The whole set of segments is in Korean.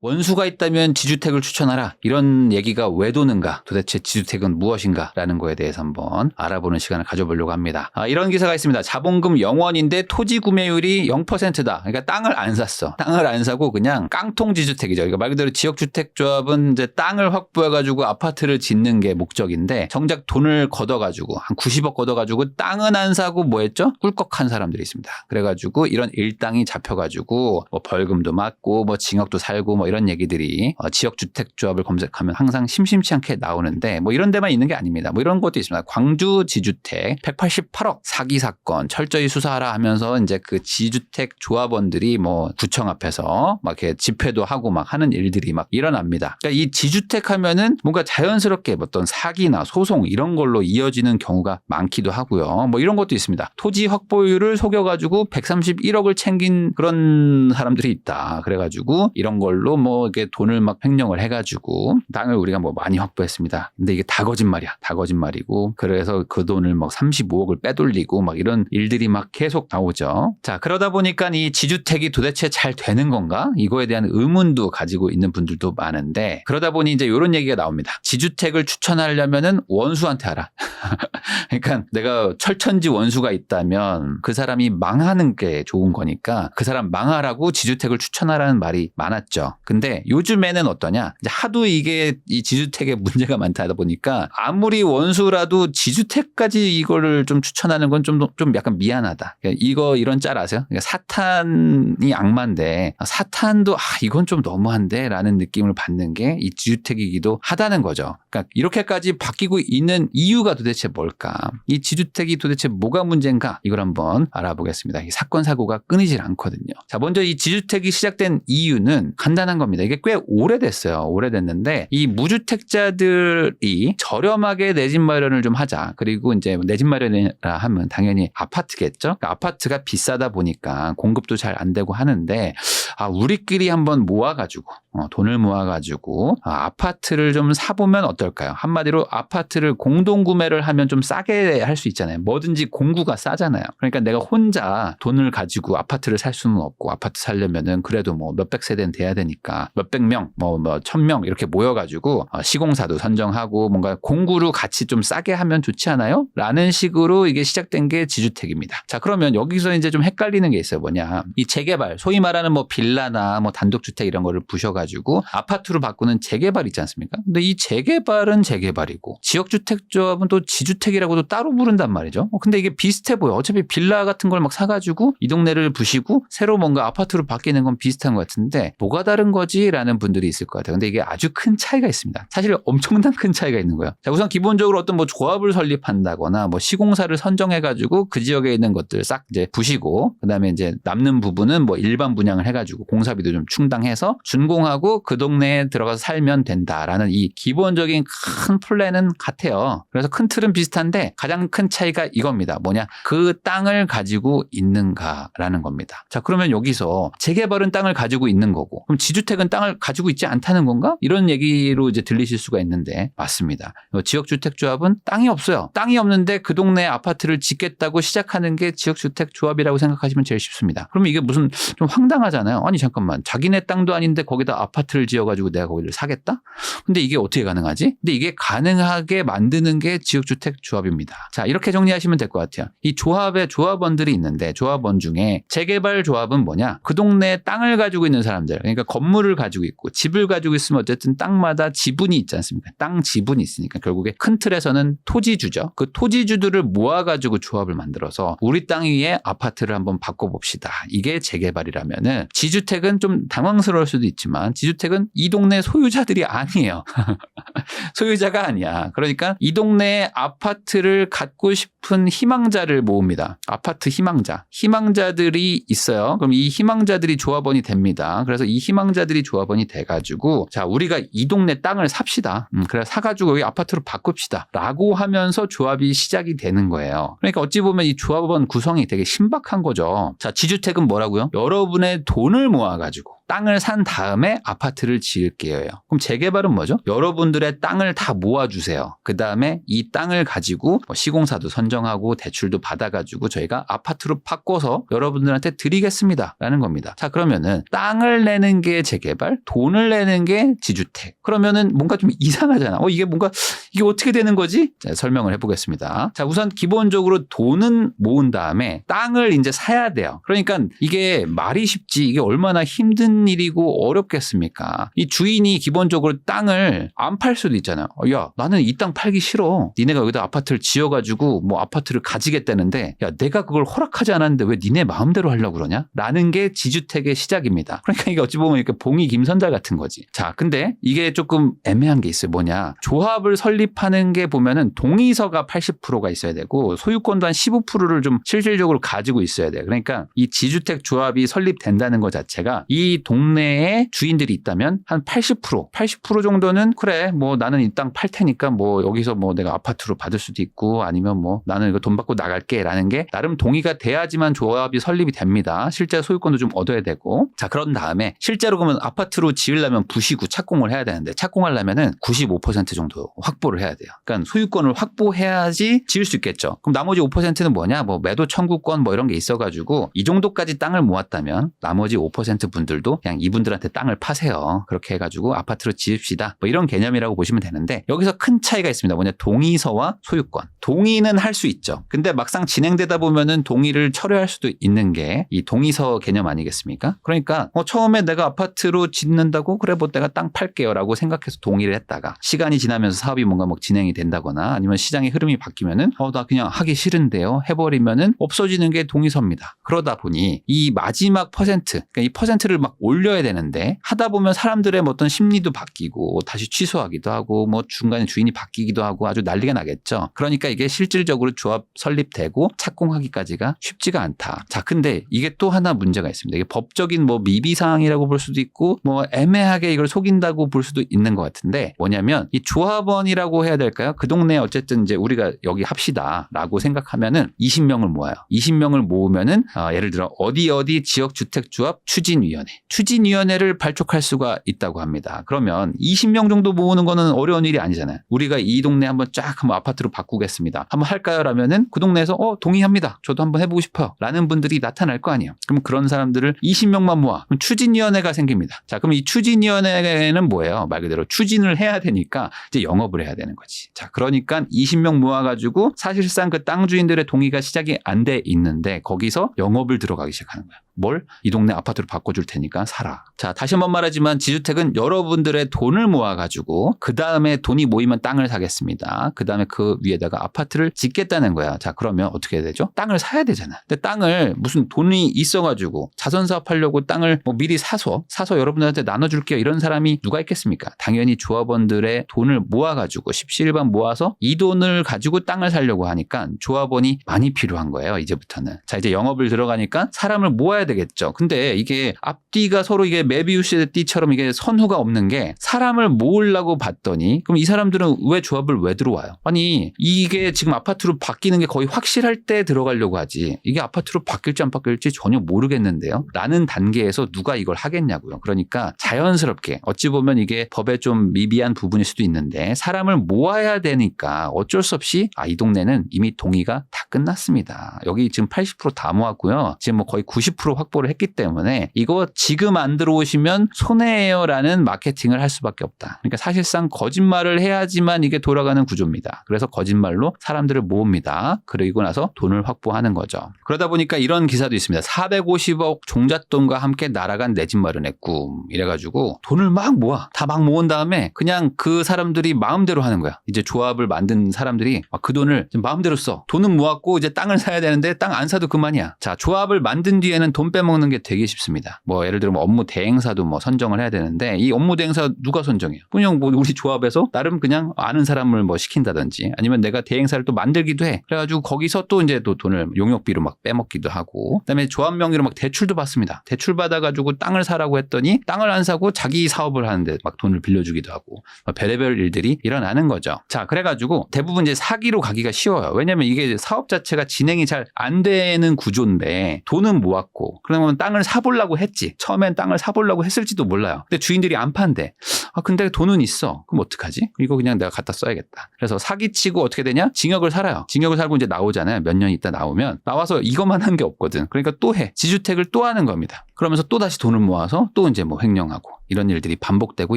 원수가 있다면 지주택을 추천하라. 이런 얘기가 왜 도는가? 도대체 지주택은 무엇인가? 라는 거에 대해서 한번 알아보는 시간을 가져보려고 합니다. 아, 이런 기사가 있습니다. 자본금 0원인데 토지 구매율이 0%다. 그러니까 땅을 안 샀어. 땅을 안 사고 그냥 깡통 지주택이죠. 그러니까 말 그대로 지역주택조합은 이제 땅을 확보해가지고 아파트를 짓는 게 목적인데 정작 돈을 걷어가지고 한 90억 걷어가지고 땅은 안 사고 뭐 했죠? 꿀꺽한 사람들이 있습니다. 그래가지고 이런 일당이 잡혀가지고 뭐 벌금도 맞고 뭐 징역도 살고 뭐 이런 얘기들이 어, 지역 주택조합을 검색하면 항상 심심치 않게 나오는데 뭐 이런 데만 있는 게 아닙니다. 뭐 이런 것도 있습니다. 광주 지주택 188억 사기 사건 철저히 수사하라 하면서 이제 그 지주택 조합원들이 뭐 구청 앞에서 막 이렇게 집회도 하고 막 하는 일들이 막 일어납니다. 그러니까 이 지주택 하면은 뭔가 자연스럽게 어떤 사기나 소송 이런 걸로 이어지는 경우가 많기도 하고요. 뭐 이런 것도 있습니다. 토지 확보율을 속여가지고 131억을 챙긴 그런 사람들이 있다. 그래가지고 이런 걸로 뭐 이렇게 돈을 막 횡령을 해가지고 땅을 우리가 뭐 많이 확보했습니다. 근데 이게 다 거짓말이야. 다 거짓말이고 그래서 그 돈을 막 35억을 빼돌리고 막 이런 일들이 막 계속 나오죠. 자 그러다 보니까 이 지주택이 도대체 잘 되는 건가? 이거에 대한 의문도 가지고 있는 분들도 많은데 그러다 보니 이제 이런 얘기가 나옵니다. 지주택을 추천하려면은 원수한테 하라. 그러니까 내가 철천지 원수가 있다면 그 사람이 망하는 게 좋은 거니까 그 사람 망하라고 지주택을 추천하라는 말이 많았죠. 근데 요즘에는 어떠냐? 하도 이게 이 지주택에 문제가 많다 보니까 아무리 원수라도 지주택까지 이거를 좀 추천하는 건 좀 좀 약간 미안하다. 그러니까 이거 이런 짤 아세요? 그러니까 사탄이 악마인데 사탄도 아 이건 좀 너무한데라는 느낌을 받는 게 이 지주택이기도 하다는 거죠. 그러니까 이렇게까지 바뀌고 있는 이유가 도대체 뭘까? 이 지주택이 도대체 뭐가 문제인가? 이걸 한번 알아보겠습니다. 이 사건 사고가 끊이질 않거든요. 자, 먼저 이 지주택이 시작된 이유는 간단한 겁니다. 이게 꽤 오래됐어요. 오래됐는데 이 무주택자들이 저렴하게 내 집 마련을 좀 하자. 그리고 이제 내 집 마련이라 하면 당연히 아파트겠죠. 그러니까 아파트가 비싸다 보니까 공급도 잘 안 되고 하는데 아 우리끼리 한번 모아가지고 어, 돈을 모아가지고 아, 아파트를 좀 사보면 어떨까요? 한마디로 아파트를 공동 구매를 하면 좀 싸게 할 수 있잖아요. 뭐든지 공구가 싸잖아요. 그러니까 내가 혼자 돈을 가지고 아파트를 살 수는 없고 아파트 살려면은 그래도 뭐 몇백 세대는 돼야 되니까 몇백 명, 뭐 뭐 천 명 이렇게 모여가지고 어, 시공사도 선정하고 뭔가 공구로 같이 좀 싸게 하면 좋지 않아요? 라는 식으로 이게 시작된 게 지주택입니다. 자 그러면 여기서 이제 좀 헷갈리는 게 있어요. 뭐냐 이 재개발 소위 말하는 뭐 빌라나 뭐 단독주택 이런 거를 부셔가지고 아파트로 바꾸는 재개발 있지 않습니까? 근데 이 재개발은 재개발이고 지역주택조합은 또 지주택이라고도 따로 부른단 말이죠. 어, 근데 이게 비슷해 보여. 어차피 빌라 같은 걸 막 사가지고 이 동네를 부시고 새로 뭔가 아파트로 바뀌는 건 비슷한 것 같은데 뭐가 다른 거 지라는 분들이 있을 것 같아요. 근데 이게 아주 큰 차이가 있습니다. 사실 엄청난 큰 차이가 있는 거예요. 자, 우선 기본적으로 어떤 뭐 조합을 설립한다거나 뭐 시공사를 선정해가지고 그 지역에 있는 것들 싹 이제 부시고 그다음에 이제 남는 부분은 뭐 일반 분양을 해가지고 공사비도 좀 충당해서 준공하고 그 동네에 들어가서 살면 된다라는 이 기본적인 큰 플랜은 같아요. 그래서 큰 틀은 비슷한데 가장 큰 차이가 이겁니다. 뭐냐? 그 땅을 가지고 있는가라는 겁니다. 자, 그러면 여기서 재개발은 땅을 가지고 있는 거고 그럼 지주 택은 땅을 가지고 있지 않다는 건가? 이런 얘기로 이제 들리실 수가 있는데 맞습니다. 지역주택조합은 땅이 없어요. 땅이 없는데 그 동네에 아파트를 짓겠다고 시작하는 게 지역주택조합이라고 생각하시면 제일 쉽습니다. 그러면 이게 무슨 좀 황당하잖아요. 아니 잠깐만 자기네 땅도 아닌데 거기다 아파트를 지어가지고 내가 거기를 사겠다? 근데 이게 어떻게 가능하지? 근데 이게 가능하게 만드는 게 지역주택조합입니다. 자 이렇게 정리하시면 될 것 같아요. 이 조합에 조합원들이 있는데 조합원 중에 재개발 조합은 뭐냐? 그 동네에 땅을 가지고 있는 사람들 그러니까 건물 을 가지고 있고 집을 가지고 있으면 어쨌든 땅마다 지분이 있지 않습니까? 땅 지분이 있으니까 결국에 큰 틀에서는 토지주죠. 그 토지주들을 모아가지고 조합을 만들어서 우리 땅 위에 아파트를 한번 바꿔봅시다. 이게 재개발이라면은 지주택은 좀 당황스러울 수도 있지만 지주택은 이 동네 소유자들이 아니에요. 소유자가 아니야. 그러니까 이 동네에 아파트를 갖고 싶은 희망자를 모읍니다. 아파트 희망자. 희망자들이 있어요. 그럼 이 희망자들이 조합원이 됩니다. 그래서 이 희망자 들이 조합원이 돼가지고 자 우리가 이 동네 땅을 삽시다. 음, 그래 사가지고 여기 아파트로 바꿉시다. 라고 하면서 조합이 시작이 되는 거예요. 그러니까 어찌 보면 이 조합원 구성이 되게 신박한 거죠. 자 지주택은 뭐라고요? 여러분의 돈을 모아가지고 땅을 산 다음에 아파트를 지을게요. 그럼 재개발은 뭐죠? 여러분들의 땅을 다 모아주세요. 그 다음에 이 땅을 가지고 뭐 시공사도 선정하고 대출도 받아가지고 저희가 아파트로 바꿔서 여러분들한테 드리겠습니다. 라는 겁니다. 자, 그러면은 땅을 내는 게 재개발, 돈을 내는 게 지주택. 그러면은 뭔가 좀 이상하잖아. 어, 이게 뭔가, 이게 어떻게 되는 거지? 자, 설명을 해보겠습니다. 자, 우선 기본적으로 돈은 모은 다음에 땅을 이제 사야 돼요. 그러니까 이게 말이 쉽지 이게 얼마나 힘든 일이고 어렵겠습니까? 이 주인이 기본적으로 땅을 안 팔 수도 있잖아요. 어, 야, 나는 이 땅 팔기 싫어. 니네가 여기다 아파트를 지어가지고 뭐 아파트를 가지겠다는데 야, 내가 그걸 허락하지 않았는데 왜 니네 마음대로 하려고 그러냐? 라는 게 지주택의 시작입니다. 그러니까 이게 어찌 보면 이렇게 봉이 김선달 같은 거지. 자, 근데 이게 조금 애매한 게 있어요. 뭐냐? 조합을 설립하는 게 보면은 동의서가 80%가 있어야 되고 소유권도 한 15%를 좀 실질적으로 가지고 있어야 돼요. 그러니까 이 지주택 조합이 설립된다는 것 자체가 이 동네에 주인들이 있다면 한 80%, 80% 정도는 그래 뭐 나는 이 땅 팔 테니까 뭐 여기서 뭐 내가 아파트로 받을 수도 있고 아니면 뭐 나는 이거 돈 받고 나갈게 라는 게 나름 동의가 돼야지만 조합이 설립이 됩니다. 실제 소유권도 좀 얻어야 되고 자 그런 다음에 실제로 그러면 아파트로 지으려면 부시고 착공을 해야 되는데 착공하려면은 95% 정도 확보를 해야 돼요. 그러니까 소유권을 확보해야지 지을 수 있겠죠. 그럼 나머지 5%는 뭐냐? 뭐 매도 청구권 뭐 이런 게 있어가지고 이 정도까지 땅을 모았다면 나머지 5% 분들도 그냥 이분들한테 땅을 파세요. 그렇게 해가지고 아파트로 지읍시다. 뭐 이런 개념이라고 보시면 되는데 여기서 큰 차이가 있습니다. 뭐냐? 동의서와 소유권. 동의는 할 수 있죠. 근데 막상 진행되다 보면은 동의를 철회할 수도 있는 게 이 동의서 개념 아니겠습니까? 그러니까 어, 처음에 내가 아파트로 짓는다고 그래 뭐 내가 땅 팔게요라고 생각해서 동의를 했다가 시간이 지나면서 사업이 뭔가 막 진행이 된다거나 아니면 시장의 흐름이 바뀌면은 어 나 그냥 하기 싫은데요 해버리면은 없어지는 게 동의서입니다. 그러다 보니 이 마지막 퍼센트 그러니까 이 퍼센트를 막 올려야 되는데 하다 보면 사람들의 뭐 어떤 심리도 바뀌고 다시 취소하기도 하고 뭐 중간에 주인이 바뀌기도 하고 아주 난리가 나겠죠. 그러니까 이게 실질적으로 조합 설립되고 착공하기까지가 쉽지가 않다. 자, 근데 이게 또 하나 문제가 있습니다. 이게 법적인 뭐 미비 사항이라고 볼 수도 있고 뭐 애매하게 이걸 속인다고 볼 수도 있는 것 같은데 뭐냐면 이 조합원이라고 해야 될까요? 그 동네에 어쨌든 이제 우리가 여기 합시다라고 생각하면은 20명을 모아요. 20명을 모으면은 아, 예를 들어 어디 어디 지역 주택 조합 추진위원회, 추진위원회를 발족할 수가 있다고 합니다. 그러면 20명 정도 모으는 거는 어려운 일이 아니잖아요. 우리가 이 동네 한번 쫙 한번 아파트로 바꾸겠습니다. 한번 할까요?라면은 그 동네에서 어 동의합니다. 저도 한번 해보고 싶어요. 라는 분들이 나타날 거 아니에요. 그럼 그런 사람들을 20명만 모아. 그럼 추진위원회가 생깁니다. 자, 그럼 이 추진위원회는 뭐예요? 말 그대로 추진을 해야 되니까 이제 영업을 해야 되는 거지. 자, 그러니까 20명 모아가지고 사실상 그 땅 주인들의 동의가 시작이 안 돼 있는데 거기서 영업을 들어가기 시작하는 거야. 뭘? 이 동네 아파트로 바꿔줄 테니까 사라. 자, 다시 한번 말하지만 지주택은 여러분들의 돈을 모아가지고 그 다음에 돈이 모이면 땅을 사겠습니다. 그 다음에 그 위에다가 아파트를 짓겠다는 거야. 자, 그러면 어떻게 해야 되죠? 땅을 사야 되잖아. 근데 땅을 무슨 돈이 있어가지고 자선 사업 하려고 땅을 뭐 미리 사서 사서 여러분들한테 나눠줄게요. 이런 사람이 누가 있겠습니까? 당연히 조합원들의 돈을 모아가지고 십시일반 모아서 이 돈을 가지고 땅을 사려고 하니까 조합원이 많이 필요한 거예요. 이제부터는. 자, 이제 영업을 들어가니까 사람을 모아야 되겠죠. 근데 이게 앞뒤가 서로 이게 메비우스의 띠처럼 이게 선후가 없는 게 사람을 모으려고 봤더니 그럼 이 사람들은 왜 조합을 왜 들어와요? 아니 이게 지금 아파트로 바뀌는 게 거의 확실할 때 들어가려고 하지 이게 아파트로 바뀔지 안 바뀔지 전혀 모르겠는데요. 라는 단계에서 누가 이걸 하겠냐고요. 그러니까 자연스럽게 어찌 보면 이게 법에 좀 미비한 부분일 수도 있는데 사람을 모아야 되니까 어쩔 수 없이 아 이 동네는 이미 동의가 다 끝났습니다. 여기 지금 80%다 모았고요. 지금 뭐 거의 90% 확보를 했기 때문에 이거 지금 안 들어오시면 손해예요라는 마케팅을 할 수밖에 없다. 그러니까 사실상 거짓말을 해야지만 이게 돌아가는 구조입니다. 그래서 거짓말로 사람들을 모읍니다. 그리고 나서 돈을 확보하는 거죠. 그러다 보니까 이런 기사도 있습니다. 450억 종잣돈과 함께 날아간 내 집 마련의 꿈 이래가지고 돈을 막 모아 다 막 모은 다음에 그냥 그 사람들이 마음대로 하는 거야. 이제 조합을 만든 사람들이 아, 그 돈을 마음대로 써. 돈은 모았고 이제 땅을 사야 되는데 땅 안 사도 그만이야. 자 조합을 만든 뒤에는 돈 빼먹는 게 되게 쉽습니다. 뭐 예를 들어 뭐 업무 대행사도 뭐 선정을 해야 되는데 이 업무 대행사 누가 선정해요? 그냥 뭐 우리 조합에서 나름 그냥 아는 사람을 뭐 시킨다든지 아니면 내가 대행사를 또 만들기도 해. 그래가지고 거기서 또 이제 또 돈을 용역비로 막 빼먹기도 하고 그다음에 조합 명의로 막 대출도 받습니다. 대출 받아가지고 땅을 사라고 했더니 땅을 안 사고 자기 사업을 하는데 막 돈을 빌려주기도 하고 막 별의별 일들이 일어나는 거죠. 자 그래가지고 대부분 이제 사기로 가기가 쉬워요. 왜냐면 이게 사업 자체가 진행이 잘 안 되는 구조인데 돈은 모았고 그러면 땅을 사보려고 했지. 처음엔 땅을 사보려고 했을지도 몰라요. 근데 주인들이 안 판대. 아 근데 돈은 있어. 그럼 어떡하지? 이거 그냥 내가 갖다 써야겠다. 그래서 사기치고 어떻게 되냐? 징역을 살아요. 징역을 살고 이제 나오잖아요. 몇 년 있다 나오면 나와서 이것만 한 게 없거든. 그러니까 또 해. 지주택을 또 하는 겁니다. 그러면서 또 다시 돈을 모아서 또 이제 뭐 횡령하고 이런 일들이 반복되고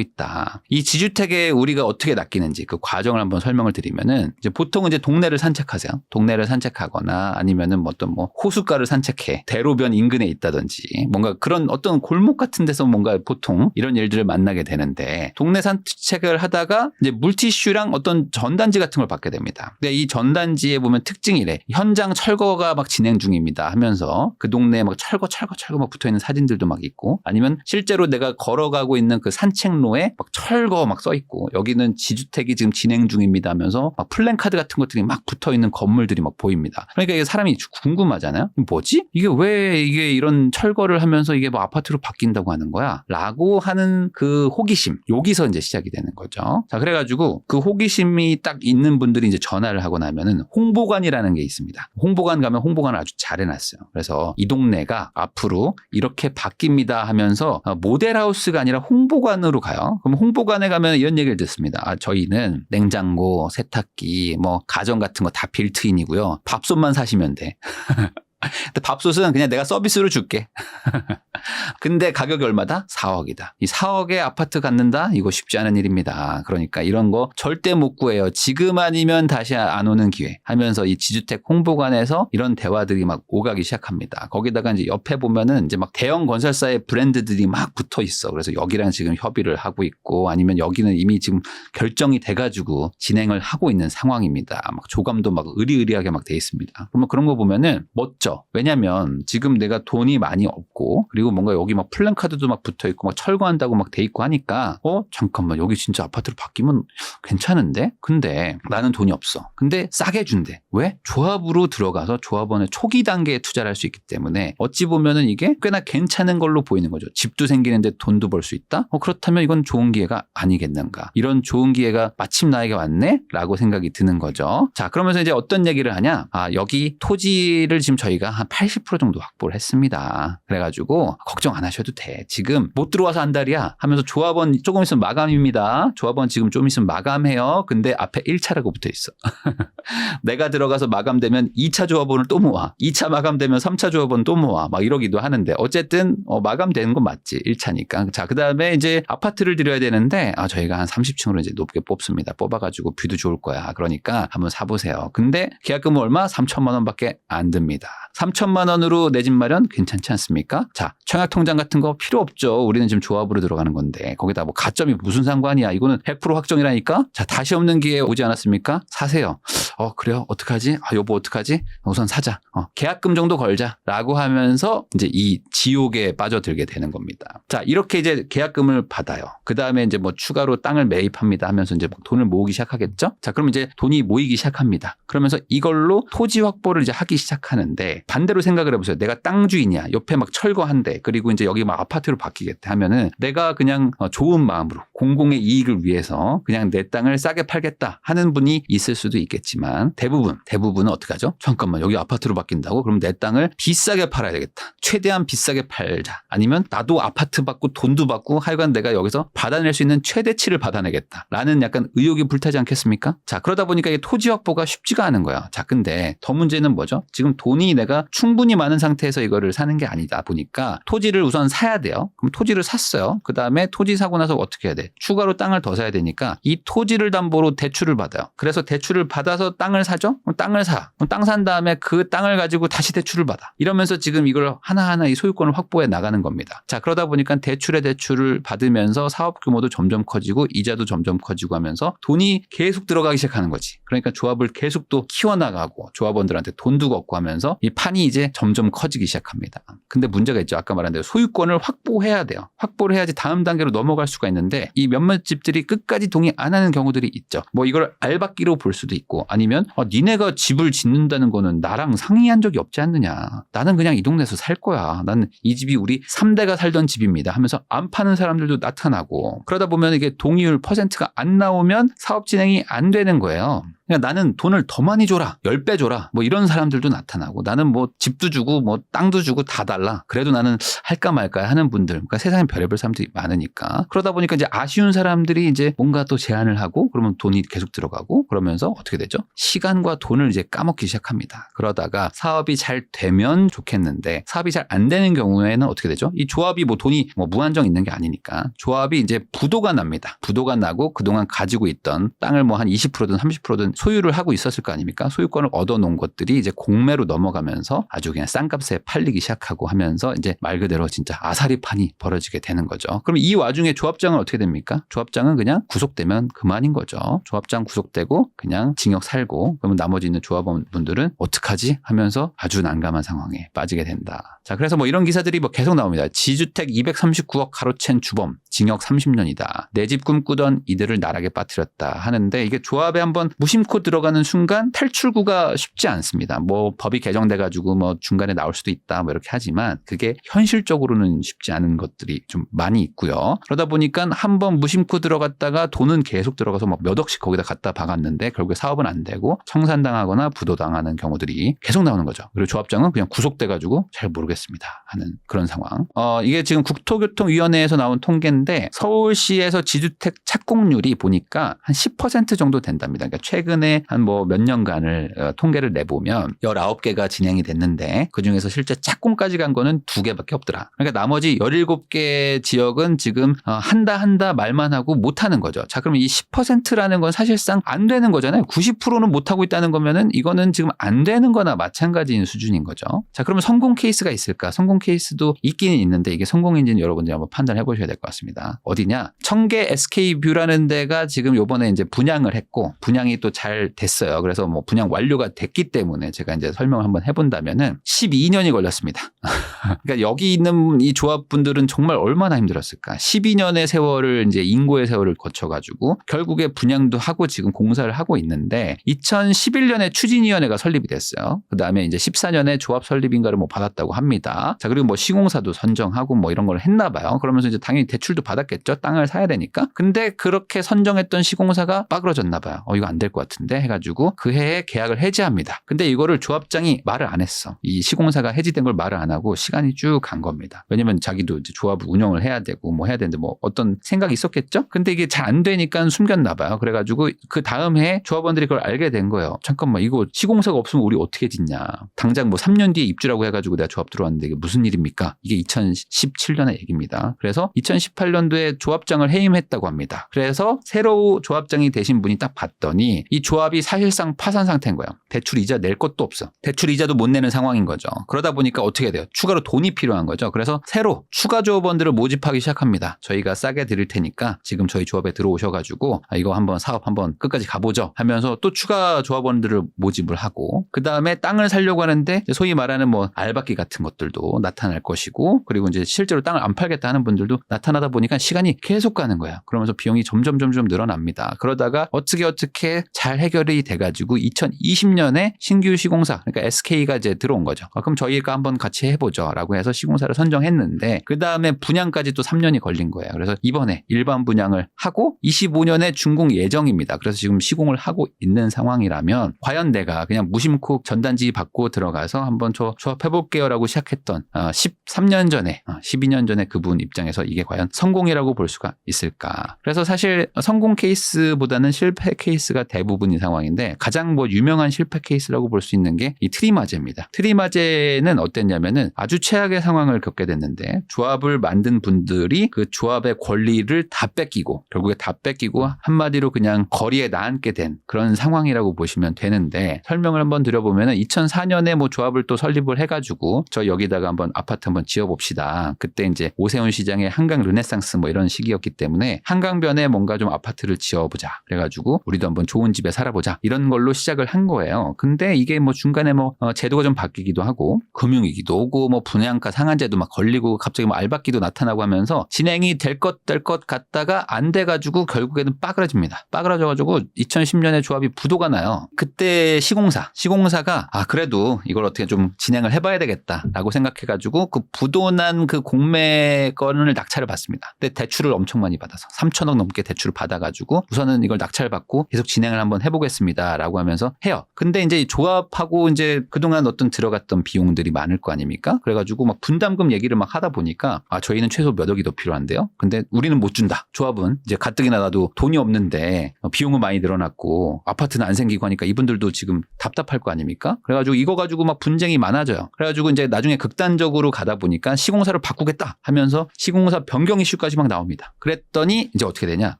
있다. 이 지주택에 우리가 어떻게 낚이는지 그 과정을 한번 설명을 드리면은 이제 보통 이제 동네를 산책하세요. 동네를 산책하거나 아니면은 뭐 어떤 뭐 호숫가를 산책해 대로변 인근에 있다든지 뭔가 그런 어떤 골목 같은 데서 뭔가 보통 이런 일들을 만나게 되는데 동네 산책을 하다가 이제 물티슈랑 어떤 전단지 같은 걸 받게 됩니다. 근데 이 전단지에 보면 특징이래. 현장 철거가 막 진행 중입니다 하면서 그 동네에 막 철거 철거 철거 막 붙어 있는 사진들도 막 있고 아니면 실제로 내가 걸어가 고 있는 그 산책로에 막 철거 막 써 있고 여기는 지주택이 지금 진행 중입니다 하면서 막 플랜카드 같은 것들이 막 붙어 있는 건물들이 막 보입니다. 그러니까 이게 사람이 궁금하잖아요. 뭐지? 이게 왜 이게 이런 철거를 하면서 이게 뭐 아파트로 바뀐다고 하는 거야? 라고 하는 그 호기심. 여기서 이제 시작이 되는 거죠. 자, 그래가지고 그 호기심이 딱 있는 분들이 이제 전화를 하고 나면은 홍보관이라는 게 있습니다. 홍보관 가면 홍보관을 아주 잘 해놨어요. 그래서 이 동네가 앞으로 이렇게 바뀝니다 하면서 어, 모델하우스가 아니라 홍보관으로 가요. 그럼 홍보관에 가면 이런 얘기를 듣습니다. 아, 저희는 냉장고, 세탁기, 뭐 가전 같은 거 다 빌트인이고요. 밥솥만 사시면 돼. 근데 밥솥은 그냥 내가 서비스로 줄게. 근데 가격이 얼마다? 4억이다. 이 4억에 아파트 갖는다? 이거 쉽지 않은 일입니다. 그러니까 이런 거 절대 못 구해요. 지금 아니면 다시 안 오는 기회 하면서 이 지주택 홍보관에서 이런 대화들이 막 오가기 시작합니다. 거기다가 이제 옆에 보면은 이제 막 대형 건설사의 브랜드들이 막 붙어 있어. 그래서 여기랑 지금 협의를 하고 있고 아니면 여기는 이미 지금 결정이 돼가지고 진행을 하고 있는 상황입니다. 막 조감도 막 의리의리하게 막 돼 있습니다. 그러면 그런 거 보면은 멋져. 왜냐면 지금 내가 돈이 많이 없고 그리고 뭔가 여기 막 플랜카드도 막 붙어 있고 막 철거한다고 막 돼 있고 하니까 어 잠깐만 여기 진짜 아파트로 바뀌면 괜찮은데? 근데 나는 돈이 없어. 근데 싸게 준대. 왜? 조합으로 들어가서 조합원의 초기 단계에 투자를 할 수 있기 때문에 어찌 보면은 이게 꽤나 괜찮은 걸로 보이는 거죠. 집도 생기는데 돈도 벌 수 있다? 어 그렇다면 이건 좋은 기회가 아니겠는가? 이런 좋은 기회가 마침 나에게 왔네라고 생각이 드는 거죠. 자 그러면서 이제 어떤 얘기를 하냐? 아 여기 토지를 지금 저희가 한 80% 정도 확보를 했습니다 그래가지고 걱정 안 하셔도 돼. 지금 못 들어와서 한 달이야 하면서 조합원 조금 있으면 마감입니다. 조합원 지금 좀 있으면 마감해요. 근데 앞에 1차라고 붙어 있어. 내가 들어가서 마감되면 2차 조합원을 또 모아. 2차 마감되면 3차 조합원 또 모아. 막 이러기도 하는데 어쨌든 어, 마감되는 건 맞지. 1차니까. 자, 그 다음에 이제 아파트를 드려야 되는데 아, 저희가 한 30층으로 이제 높게 뽑습니다. 뽑아가지고 뷰도 좋을 거야. 그러니까 한번 사보세요. 근데 계약금은 얼마? 3천만 원밖에 안 듭니다. 3천만 원으로 내 집 마련 괜찮지 않습니까? 자, 청약 통장 같은 거 필요 없죠. 우리는 지금 조합으로 들어가는 건데 거기다 뭐 가점이 무슨 상관이야. 이거는 100% 확정이라니까. 자, 다시 없는 기회 오지 않았습니까? 사세요. 어, 그래요. 어떡하지? 아, 여보 어떡하지? 우선 사자. 어, 계약금 정도 걸자라고 하면서 이제 이 지옥에 빠져들게 되는 겁니다. 자, 이렇게 이제 계약금을 받아요. 그 다음에 이제 뭐 추가로 땅을 매입합니다 하면서 이제 막 돈을 모으기 시작하겠죠? 자, 그럼 이제 돈이 모이기 시작합니다. 그러면서 이걸로 토지 확보를 이제 하기 시작하는데 반대로 생각을 해보세요. 내가 땅 주인이야. 옆에 막 철거한대. 그리고 이제 여기 막 아파트로 바뀌겠대 하면은 내가 그냥 어, 좋은 마음으로 공공의 이익을 위해서 그냥 내 땅을 싸게 팔겠다 하는 분이 있을 수도 있겠지만 대부분 대부분은 어떻게 하죠? 잠깐만 여기 아파트로 바뀐다고? 그럼 내 땅을 비싸게 팔아야 되겠다. 최대한 비싸게 팔자. 아니면 나도 아파트 받고 돈도 받고 하여간 내가 여기서 받아낼 수 있는 최대치를 받아내겠다. 라는 약간 의욕이 불타지 않겠습니까? 자 그러다 보니까 이게 토지 확보가 쉽지가 않은 거야. 자 근데 더 문제는 뭐죠? 지금 돈이 내가 충분히 많은 상태에서 이거를 사는 게 아니다 보니까 토지를 우선 사야 돼요. 그럼 토지를 샀어요. 그 다음에 토지 사고 나서 어떻게 해야 돼? 추가로 땅을 더 사야 되니까 이 토지를 담보로 대출을 받아요. 그래서 대출을 받아서 땅을 사죠? 그럼 땅을 사. 땅산 다음에 그 땅을 가지고 다시 대출을 받아. 이러면서 지금 이걸 하나하나 이 소유권을 확보해 나가는 겁니다. 자, 그러다 보니까 대출에 대출을 받으면서 사업 규모도 점점 커지고 이자도 점점 커지고 하면서 돈이 계속 들어가기 시작하는 거지. 그러니까 조합을 계속 또 키워나가고 조합원들한테 돈도 걷고 하면서 이 판이 이제 점점 커지기 시작합니다. 근데 문제가 있죠. 아까 말한 대로 소유권을 확보해야 돼요. 확보를 해야지 다음 단계로 넘어갈 수가 있는데 이 몇몇 집들이 끝까지 동의 안 하는 경우들이 있죠. 뭐 이걸 알박기로 볼 수도 있고 아니면 어, 니네가 집을 짓는다는 거는 나랑 상의한 적이 없지 않느냐. 나는 그냥 이 동네에서 살 거야. 나는 이 집이 우리 3대가 살던 집입니다. 하면서 안 파는 사람들도 나타나고 그러다 보면 이게 동의율 퍼센트가 안 나오면 사업 진행이 안 되는 거예요. 그러니까 나는 돈을 더 많이 줘라. 10배 줘라. 뭐 이런 사람들도 나타나고 나는 뭐 집도 주고 뭐 땅도 주고 다 달라. 그래도 나는 할까 말까 하는 분들. 그러니까 세상에 별의별 사람들이 많으니까. 그러다 보니까 이제 아쉬운 사람들이 이제 뭔가 또 제한을 하고 그러면 돈이 계속 들어가고 그러면서 어떻게 되죠? 시간과 돈을 이제 까먹기 시작합니다. 그러다가 사업이 잘 되면 좋겠는데 사업이 잘 안 되는 경우에는 어떻게 되죠? 이 조합이 뭐 돈이 뭐 무한정 있는 게 아니니까 조합이 이제 부도가 납니다. 부도가 나고 그동안 가지고 있던 땅을 뭐 한 20%든 30%든 소유를 하고 있었을 거 아닙니까? 소유권을 얻어놓은 것들이 이제 공매로 넘어가면서 아주 그냥 싼값에 팔리기 시작하고 하면서 이제 말 그대로 진짜 아사리판이 벌어지게 되는 거죠. 그럼 이 와중에 조합장은 어떻게 됩니까? 조합장은 그냥 구속되면 그만인 거죠. 조합장 구속되고 그냥 징역 살고 그러면 나머지 있는 조합원분들은 어떡하지? 하면서 아주 난감한 상황에 빠지게 된다. 자, 그래서 뭐 이런 기사들이 뭐 계속 나옵니다. 지주택 239억 가로챈 주범 징역 30년이다. 내 집 꿈꾸던 이들을 나락에 빠뜨렸다 하는데 이게 조합에 한번 무심코 들어가는 순간 탈출구가 쉽지 않습니다. 뭐 법이 개정돼 가지고 뭐 중간에 나올 수도 있다 뭐 이렇게 하지만 그게 현실적으로는 쉽지 않은 것들이 좀 많이 있고요. 그러다 보니까 한번 무심코 들어갔다가 돈은 계속 들어가서 막 몇 억씩 거기다 갖다 박았는데 결국에 사업은 안 되고 청산당하거나 부도당하는 경우들이 계속 나오는 거죠. 그리고 조합장은 그냥 구속돼 가지고 잘 모르겠습니다 하는 그런 상황. 어 이게 지금 국토교통위원회에서 나온 통계인 데 서울시에서 지주택 착공률이 보니까 한 10% 정도 된답니다. 그러니까 최근에 한 뭐 몇 년간을 어, 통계를 내보면 19개가 진행이 됐는데 그중에서 실제 착공까지 간 거는 두 개밖에 없더라. 그러니까 나머지 17개 지역은 지금 어, 한다 한다 말만 하고 못 하는 거죠. 자, 그러면 이 10%라는 건 사실상 안 되는 거잖아요. 90%는 못 하고 있다는 거면은 이거는 지금 안 되는 거나 마찬가지인 수준인 거죠. 자, 그러면 성공 케이스가 있을까? 성공 케이스도 있기는 있는데 이게 성공인지는 여러분들이 한번 판단해 보셔야 될 것 같습니다. 어디냐? 청계 SK뷰라는 데가 지금 요번에 이제 분양을 했고 분양이 또 잘 됐어요. 그래서 뭐 분양 완료가 됐기 때문에 제가 이제 설명을 한번 해본다면은 12년이 걸렸습니다. 그러니까 여기 있는 이 조합분들은 정말 얼마나 힘들었을까? 12년의 세월을 이제 인고의 세월을 거쳐가지고 결국에 분양도 하고 지금 공사를 하고 있는데 2011년에 추진위원회가 설립이 됐어요. 그 다음에 이제 14년에 조합 설립인가를 뭐 받았다고 합니다. 자 그리고 뭐 시공사도 선정하고 뭐 이런 걸 했나 봐요. 그러면서 이제 당연히 대출도 받았겠죠. 땅을 사야 되니까. 근데 그렇게 선정했던 시공사가 빠그러졌나 봐요. 어 이거 안 될 것 같은데 해가지고 그 해에 계약을 해지합니다. 근데 이거를 조합장이 말을 안 했어. 이 시공사가 해지된 걸 말을 안 하고 시간이 쭉 간 겁니다. 왜냐면 자기도 이제 조합을 운영을 해야 되고 뭐 해야 되는데 뭐 어떤 생각이 있었겠죠? 근데 이게 잘 안 되니까 숨겼나 봐요. 그래가지고 그 다음 해에 조합원들이 그걸 알게 된 거예요. 잠깐만 이거 시공사가 없으면 우리 어떻게 짓냐. 당장 뭐 3년 뒤에 입주라고 해가지고 내가 조합 들어왔는데 이게 무슨 일입니까? 이게 2017년의 얘기입니다. 그래서 2018 년도에 조합장을 해임했다고 합니다. 그래서 새로 조합장이 되신 분이 딱 봤더니 이 조합이 사실상 파산 상태인 거예요. 대출 이자 낼 것도 없어. 대출 이자도 못 내는 상황인 거죠. 그러다 보니까 어떻게 돼요? 추가로 돈이 필요한 거죠. 그래서 새로 추가 조합원들을 모집하기 시작합니다. 저희가 싸게 드릴 테니까 지금 저희 조합에 들어오셔가지고 아, 이거 한번 사업 한번 끝까지 가보죠 하면서 또 추가 조합원들을 모집을 하고 그 다음에 땅을 살려고 하는데 소위 말하는 뭐 알박기 같은 것들도 나타날 것이고 그리고 이제 실제로 땅을 안 팔겠다 하는 분들도 나타나다 보니 까 시간이 계속 가는 거야. 그러면서 비용이 점점 점점 늘어납니다. 그러다가 어떻게 어떻게 잘 해결이 돼가지고 2020년에 신규 시공사 그러니까 SK가 이제 들어온 거죠. 아, 그럼 저희가 한번 같이 해보죠라고 해서 시공사를 선정했는데 그 다음에 분양까지 또 3년이 걸린 거예요. 그래서 이번에 일반 분양을 하고 25년에 준공 예정입니다. 그래서 지금 시공을 하고 있는 상황이라면 과연 내가 그냥 무심코 전단지 받고 들어가서 한번 저 조합해볼게요라고 시작했던 어, 13년 전에 어, 12년 전에 그분 입장에서 이게 과연 성 공이라고 볼 수가 있을까? 그래서 사실 성공 케이스보다는 실패 케이스가 대부분인 상황인데 가장 뭐 유명한 실패 케이스라고 볼 수 있는 게 이 트리마제입니다. 트리마제는 어땠냐면은 아주 최악의 상황을 겪게 됐는데 조합을 만든 분들이 그 조합의 권리를 다 뺏기고 결국에 다 뺏기고 한마디로 그냥 거리에 나앉게 된 그런 상황이라고 보시면 되는데 설명을 한번 드려보면은 2004년에 뭐 조합을 또 설립을 해가지고 저 여기다가 한번 아파트 한번 지어봅시다. 그때 이제 오세훈 시장의 한강 르네상 스 뭐 이런 시기였기 때문에 한강변에 뭔가 좀 아파트를 지어보자. 그래가지고 우리도 한번 좋은 집에 살아보자. 이런 걸로 시작을 한 거예요. 근데 이게 뭐 중간에 뭐 어, 제도가 좀 바뀌기도 하고 금융위기도 오고 뭐 분양가 상한제도 막 걸리고 갑자기 뭐 알박기도 나타나고 하면서 진행이 될 것 될 것 같다가 안 돼가지고 결국에는 빠그러집니다. 빠그러져가지고 2010년에 조합이 부도가 나요. 그때 시공사 시공사가 아 그래도 이걸 어떻게 좀 진행을 해봐야 되겠다라고 생각해가지고 그 부도난 그 공매 건을 낙찰을 받습니다. 있습니다. 근데 대출을 엄청 많이 받아서 3천억 넘게 대출을 받아가지고 우선은 이걸 낙찰받고 계속 진행을 한번 해보겠습니다라고 하면서 해요. 근데 이제 이 조합하고 이제 그동안 어떤 들어갔던 비용들이 많을 거 아닙니까? 그래가지고 막 분담금 얘기를 막 하다 보니까 아 저희는 최소 몇 억이 더 필요한데요. 근데 우리는 못 준다. 조합은 이제 가뜩이나 나도 돈이 없는데 어, 비용은 많이 늘어났고 아파트는 안 생기고 하니까 이분들도 지금 답답할 거 아닙니까? 그래가지고 이거 가지고 막 분쟁이 많아져요. 그래가지고 이제 나중에 극단적으로 가다 보니까 시공사를 바꾸겠다 하면서 시공사 변경 이 슈까지 막 나옵니다. 그랬더니 이제 어떻게 되냐?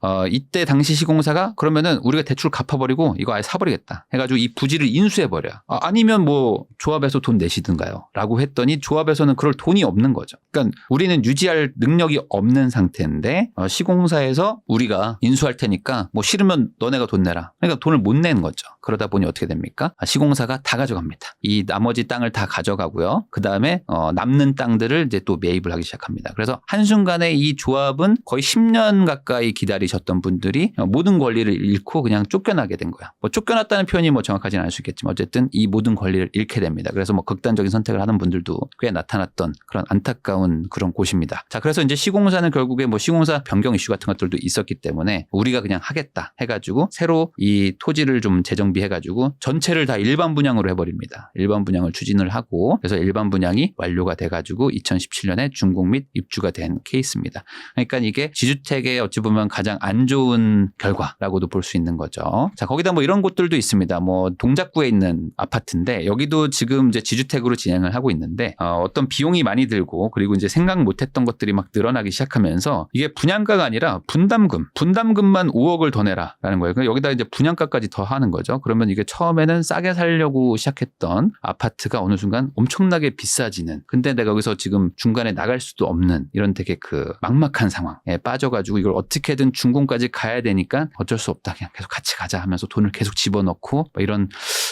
어, 이때 당시 시공사가 그러면은 우리가 대출 갚아버리고 이거 아예 사버리겠다. 해가지고 이 부지를 인수해버려. 아, 아니면 뭐 조합에서 돈 내시든가요. 라고 했더니 조합에서는 그럴 돈이 없는 거죠. 그러니까 우리는 유지할 능력이 없는 상태인데 어, 시공사에서 우리가 인수할 테니까 뭐 싫으면 너네가 돈 내라. 그러니까 돈을 못 내는 거죠. 그러다 보니 어떻게 됩니까? 아, 시공사가 다 가져갑니다. 이 나머지 땅을 다 가져가고요. 그 다음에 남는 땅들을 이제 또 매입을 하기 시작합니다. 그래서 한순간에 이 조합은 거의 10년 가까이 기다리셨던 분들이 어, 모든 권리를 잃고 그냥 쫓겨나게 된 거야. 뭐 쫓겨났다는 표현이 뭐 정확하지는 않을 수 있겠지만 어쨌든 이 모든 권리를 잃게 됩니다. 그래서 뭐 극단적인 선택을 하는 분들도 꽤 나타났던 그런 안타까운 그런 곳입니다. 자, 그래서 이제 시공사는 결국에 뭐 시공사 변경 이슈 같은 것들도 있었기 때문에 우리가 그냥 하겠다 해가지고 새로 이 토지를 좀 재정 비해가지고 전체를 다 일반 분양으로 해버립니다. 일반 분양을 추진을 하고 그래서 일반 분양이 완료가 돼가지고 2017년에 준공 및 입주가 된 케이스입니다. 그러니까 이게 지주택의 어찌 보면 가장 안 좋은 결과라고도 볼 수 있는 거죠. 자, 거기다 뭐 이런 곳들도 있습니다. 뭐 동작구에 있는 아파트인데 여기도 지금 이제 지주택으로 진행을 하고 있는데 어, 떤 비용이 많이 들고 그리고 이제 생각 못했던 것들이 막 늘어나기 시작하면서 이게 분양가가 아니라 분담금, 분담금만 5억을 더 내라라는 거예요. 그러니까 여기다 이제 분양가까지 더 하는 거죠. 그러면 이게 처음에는 싸게 살려고 시작했던 아파트가 어느 순간 엄청나게 비싸지는. 근데 내가 여기서 지금 중간에 나갈 수도 없는 이런 되게 그 막막한 상황에 빠져가지고 이걸 어떻게든 준공까지 가야 되니까 어쩔 수 없다. 그냥 계속 같이 가자 하면서 돈을 계속 집어넣고 뭐 이런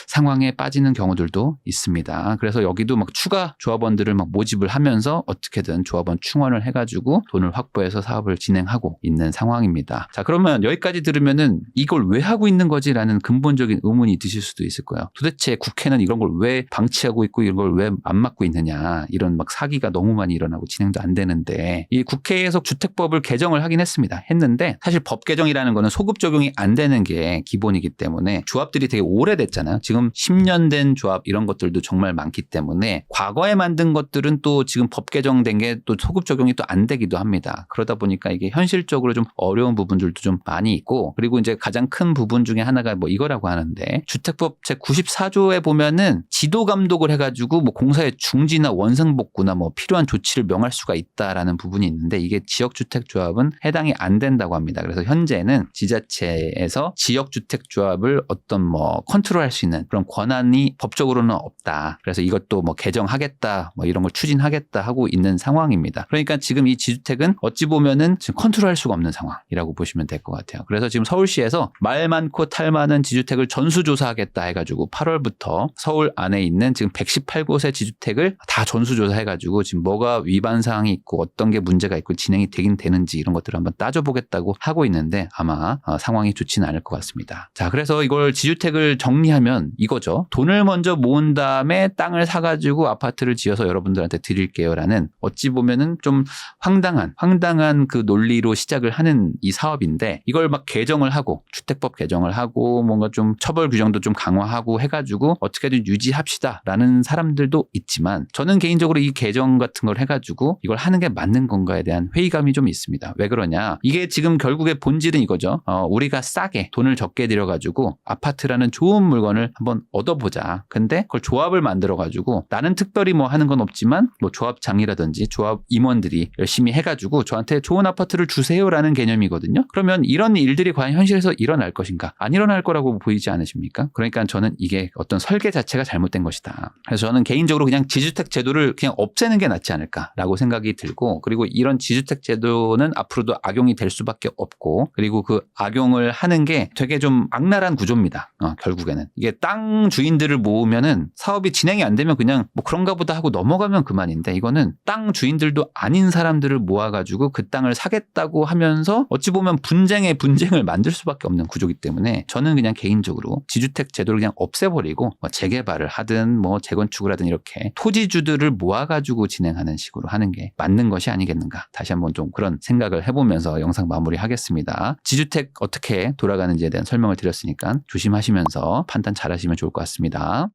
상황에 빠지는 경우들도 있습니다. 그래서 여기도 막 추가 조합원들을 막 모집을 하면서 어떻게든 조합원 충원을 해가지고 돈을 확보해서 사업을 진행하고 있는 상황입니다. 자, 그러면 여기까지 들으면은 이걸 왜 하고 있는 거지라는 근본적인 의문이 드실 수도 있을 거예요. 도대체 국회는 이런 걸 왜 방치하고 있고 이런 걸 왜 안 막고 있느냐. 이런 막 사기가 너무 많이 일어나고 진행도 안 되는데 이 국회에서 주택법을 개정을 하긴 했습니다. 했는데 사실 법 개정이라는 거는 소급 적용이 안 되는 게 기본이기 때문에 조합들이 되게 오래됐잖아요. 지금 10년 된 조합 이런 것들도 정말 많기 때문에 과거에 만든 것들은 또 지금 법 개정된 게 또 소급 적용이 또 안 되기도 합니다. 그러다 보니까 이게 현실적으로 좀 어려운 부분들도 좀 많이 있고 그리고 이제 가장 큰 부분 중에 하나가 뭐 이거라고 하는 데 주택법 제 94조에 보면은 지도 감독을 해가지고 뭐 공사의 중지나 원상복구나 뭐 필요한 조치를 명할 수가 있다라는 부분이 있는데 이게 지역주택조합은 해당이 안 된다고 합니다. 그래서 현재는 지자체에서 지역주택조합을 어떤 뭐 컨트롤할 수 있는 그런 권한이 법적으로는 없다. 그래서 이것도 뭐 개정하겠다, 뭐 이런 걸 추진하겠다 하고 있는 상황입니다. 그러니까 지금 이 지주택은 어찌 보면은 지금 컨트롤할 수가 없는 상황이라고 보시면 될 것 같아요. 그래서 지금 서울시에서 말 많고 탈 많은 지주택을 전수조사하겠다 해가지고 8월부터 서울 안에 있는 지금 118곳의 지주택을 다 전수조사해가지고 지금 뭐가 위반 사항이 있고 어떤 게 문제가 있고 진행이 되긴 되는지 이런 것들을 한번 따져보겠다고 하고 있는데 아마 어, 상황이 좋지는 않을 것 같습니다. 자, 그래서 이걸 지주택을 정리하면 이거죠. 돈을 먼저 모은 다음에 땅을 사가지고 아파트를 지어서 여러분들한테 드릴게요라는 어찌 보면은 좀 황당한 황당한 그 논리로 시작을 하는 이 사업인데 이걸 막 개정을 하고 주택법 개정을 하고 뭔가 좀 처벌 규정도 좀 강화하고 해가지고 어떻게든 유지합시다라는 사람들도 있지만 저는 개인적으로 이 개정 같은 걸 해가지고 이걸 하는 게 맞는 건가에 대한 회의감이 좀 있습니다. 왜 그러냐? 이게 지금 결국에 본질은 이거죠. 어, 우리가 싸게 돈을 적게 들여가지고 아파트라는 좋은 물건을 한번 얻어보자. 근데 그걸 조합을 만들어가지고 나는 특별히 뭐 하는 건 없지만 뭐 조합장이라든지 조합 임원들이 열심히 해가지고 저한테 좋은 아파트를 주세요라는 개념이거든요. 그러면 이런 일들이 과연 현실에서 일어날 것인가? 안 일어날 거라고 보이지 않 으십니까? 그러니까 저는 이게 어떤 설계 자체가 잘못된 것이다. 그래서 저는 개인적으로 그냥 지주택 제도를 그냥 없애는 게 낫지 않을까라고 생각이 들고 그리고 이런 지주택 제도는 앞으로도 악용이 될 수밖에 없고 그리고 그 악용을 하는 게 되게 좀 악랄한 구조입니다. 어, 결국에는 이게 땅 주인들을 모으면은 사업이 진행이 안 되면 그냥 뭐 그런가 보다 하고 넘어가면 그만인데 이거는 땅 주인들도 아닌 사람들을 모아가지고 그 땅을 사겠다고 하면서 어찌 보면 분쟁의 분쟁을 만들 수밖에 없는 구조기 때문에 저는 그냥 개인적으로 식으로 지주택 제도를 그냥 없애버리고 뭐 재개발을 하든 뭐 재건축을 하든 이렇게 토지주들을 모아가지고 진행하는 식으로 하는 게 맞는 것이 아니겠는가. 다시 한번 좀 그런 생각을 해보면서 영상 마무리하겠습니다. 지주택 어떻게 돌아가는지에 대한 설명을 드렸으니까 조심하시면서 판단 잘 하시면 좋을 것 같습니다.